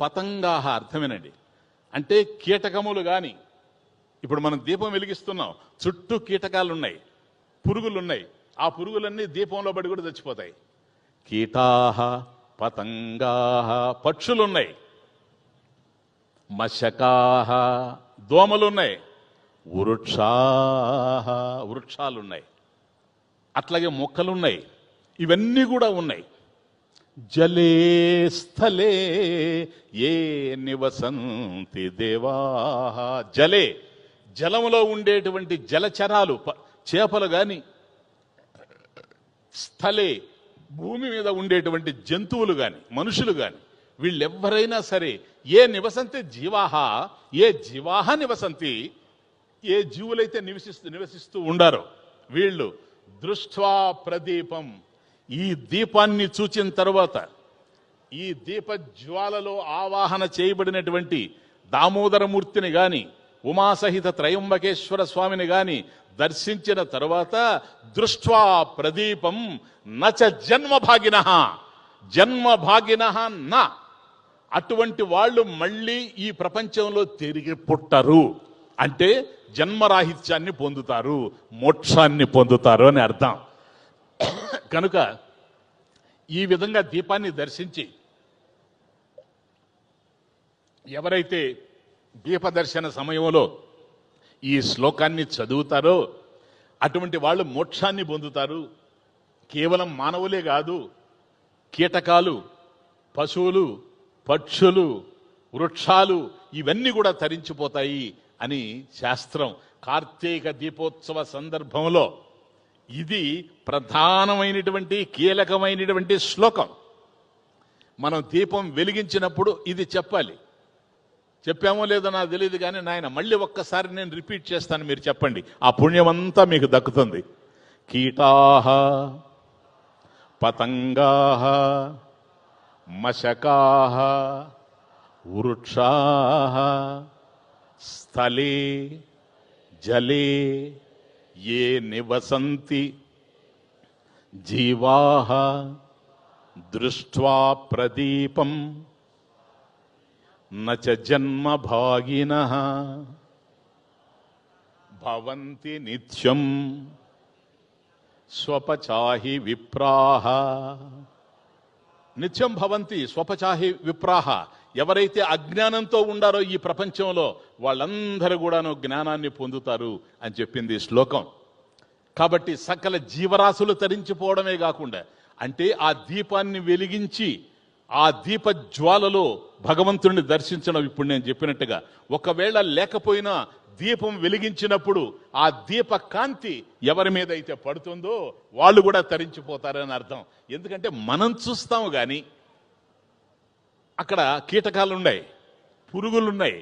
పతంగాహ అర్థమేనండి. అంటే కీటకములు కానీ ఇప్పుడు మనం దీపం వెలిగిస్తున్నాం చుట్టూ కీటకాలు ఉన్నాయి పురుగులు ఉన్నాయి ఆ పురుగులన్నీ దీపంలో పడి కూడా చచ్చిపోతాయి. కీటాహ పతంగాహ పక్షులున్నాయి. మశకాహ దోమలున్నాయి. వృక్షాహ వృక్షాలున్నాయి. అట్లాగే మొక్కలున్నాయి. ఇవన్నీ కూడా ఉన్నాయి. జలే స్థలే ఏ నివసంతి దేవా? జలే జలములో ఉండేటువంటి జలచరాలు ప- చేపలు గాని స్థలే భూమి మీద ఉండేటువంటి జంతువులు గాని మనుషులు గాని వీళ్ళెవ్వరైనా సరే ఏ నివసంతి జీవాహ ఏ జీవాహ నివసంతి ఏ జీవులైతే నివసిస్తూ నివసిస్తూ ఉండారో వీళ్ళు దృష్ట్వా ప్రదీపం ఈ దీపాన్ని చూచిన తర్వాత ఈ దీప జ్వాలలో ఆవాహన చేయబడినటువంటి దామోదరమూర్తిని గాని ఉమాసహిత త్రయంబకేశ్వర స్వామిని గాని దర్శించిన తర్వాత దృష్ట్వా ప్రదీపం నచ జన్మభాగిన. జన్మభాగిన నా. అటువంటి వాళ్ళు మళ్ళీ ఈ ప్రపంచంలో తిరిగి పుట్టరు. అంటే జన్మరాహిత్యాన్ని పొందుతారు మోక్షాన్ని పొందుతారు అని అర్థం. కనుక ఈ విధంగా దీపాన్ని దర్శించి ఎవరైతే దీపదర్శన సమయంలో ఈ శ్లోకాన్ని చదువుతారో అటువంటి వాళ్ళు మోక్షాన్ని పొందుతారు. కేవలం మానవులే కాదు కీటకాలు పశువులు పక్షులు వృక్షాలు ఇవన్నీ కూడా తరించిపోతాయి అని శాస్త్రం కార్తీక దీపోత్సవ సందర్భంలో ఇది ప్రధానమైనటువంటి కీలకమైనటువంటి శ్లోకం. మనం దీపం వెలిగించినప్పుడు ఇది చెప్పాలి. చెప్పామో లేదో నాకు తెలియదు కానీ నాయన మళ్ళీ ఒక్కసారి నేను రిపీట్ చేస్తాను మీరు చెప్పండి. ఆ పుణ్యమంతా మీకు దక్కుతుంది. కీటాహ పతంగాహ మశకాహ వృక్షాహ స్థలే జలే ఏ నివసంతి? జీవాహ దృష్ట్వా ప్రదీపం నచ జన్మ భాగిన భవంతి నిత్యం స్వపచాహి విప్రాహ నిత్యం భవంతి స్వపచాహి విప్రాహ ఎవరైతే అజ్ఞానంతో ఉండారో ఈ ప్రపంచంలో వాళ్ళందరూ కూడాను జ్ఞానాన్ని పొందుతారు అని చెప్పింది ఈ శ్లోకం. కాబట్టి సకల జీవరాశులు తరించిపోవడమే కాకుండా అంటే ఆ దీపాన్ని వెలిగించి ఆ దీప జ్వాలలో భగవంతుడిని దర్శించడం ఇప్పుడు నేను చెప్పినట్టుగా ఒకవేళ లేకపోయినా దీపం వెలిగించినప్పుడు ఆ దీప కాంతి ఎవరి మీద అయితే పడుతుందో వాళ్ళు కూడా తరించిపోతారని అర్థం. ఎందుకంటే మనం చూస్తాము కానీ అక్కడ కీటకాలు ఉన్నాయి పురుగులు ఉన్నాయి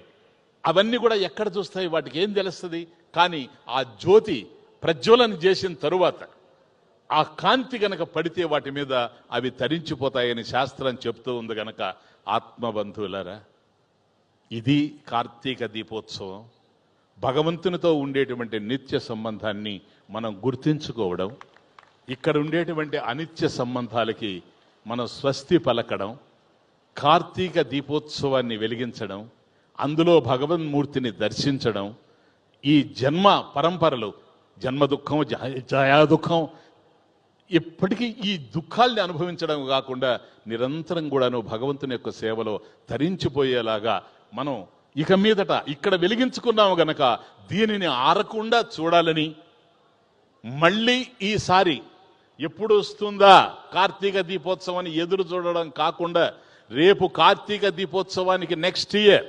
అవన్నీ కూడా ఎక్కడ చూస్తాయి? వాటికి ఏం తెలుస్తుంది? కానీ ఆ జ్యోతి ప్రజ్వలన చేసిన తరువాత ఆ కాంతి గనక పడితే వాటి మీద అవి తరించిపోతాయని శాస్త్రం చెప్తూ ఉంది గనక ఆత్మబంధువులరా ఇది కార్తీక దీపోత్సవం. భగవంతునితో ఉండేటువంటి నిత్య సంబంధాన్ని మనం గుర్తించుకోవడం ఇక్కడ ఉండేటువంటి అనిత్య సంబంధాలకి మనం స్వస్తి పలకడం కార్తీక దీపోత్సవాన్ని వెలిగించడం అందులో భగవన్మూర్తిని దర్శించడం ఈ జన్మ పరంపరలు జన్మ దుఃఖం జయా దుఃఖం ఎప్పటికీ ఈ దుఃఖాల్ని అనుభవించడం కాకుండా నిరంతరం కూడాను భగవంతుని యొక్క సేవలో తరించిపోయేలాగా మనం ఇక మీదట ఇక్కడ వెలిగించుకున్నాము గనక దీనిని ఆరకుండా చూడాలని మళ్ళీ ఈసారి ఎప్పుడు వస్తుందా కార్తీక దీపోత్సవాన్ని ఎదురు చూడడం కాకుండా రేపు కార్తీక దీపోత్సవానికి నెక్స్ట్ ఇయర్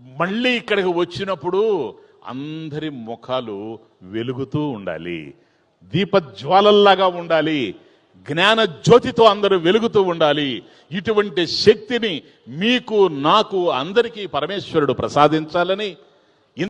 మళ్ళీ ఇక్కడికి వచ్చినప్పుడు అందరి ముఖాలు వెలుగుతూ ఉండాలి. దీపజ్వాలల్లాగా ఉండాలి. జ్ఞాన జ్యోతితో అందరూ వెలుగుతూ ఉండాలి. ఇటువంటి శక్తిని మీకు నాకు అందరికీ పరమేశ్వరుడు ప్రసాదించాలని